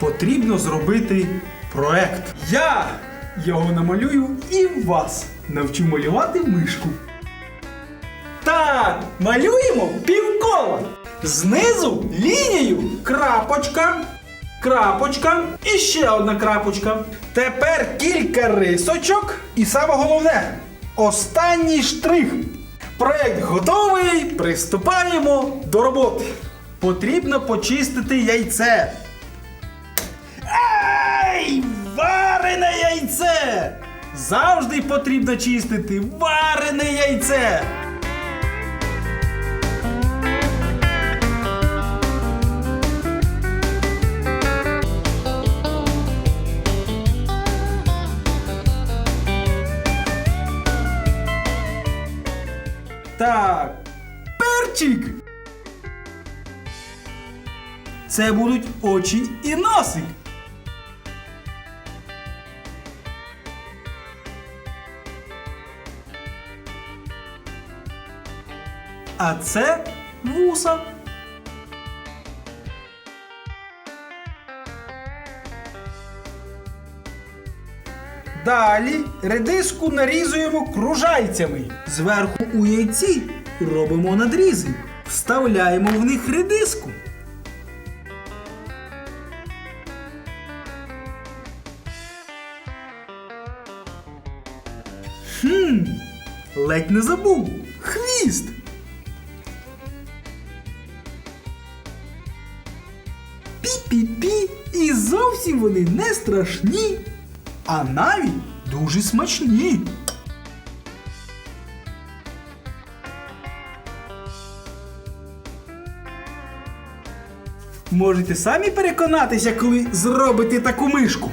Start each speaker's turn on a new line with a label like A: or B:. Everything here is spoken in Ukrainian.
A: потрібно зробити проект. Я його намалюю і вас навчу малювати мишку. Так, малюємо півкола. Знизу лінію крапочка, крапочка і ще одна крапочка. Тепер кілька рисочок. І саме головне останній штрих. Проект готовий. Приступаємо до роботи. Потрібно почистити яйце. Ай! Варене яйце! Завжди потрібно чистити варене яйце. Так, перчик. Це будуть очі і носик. А це вуса. Далі редиску нарізуємо кружальцями. Зверху у яйці робимо надрізи. Вставляємо в них редиску. Хм, ледь не забув. Хвіст. Пі-пі-пі, і зовсім вони не страшні, а навіть дуже смачні. Можете самі переконатися, коли зробите таку мишку.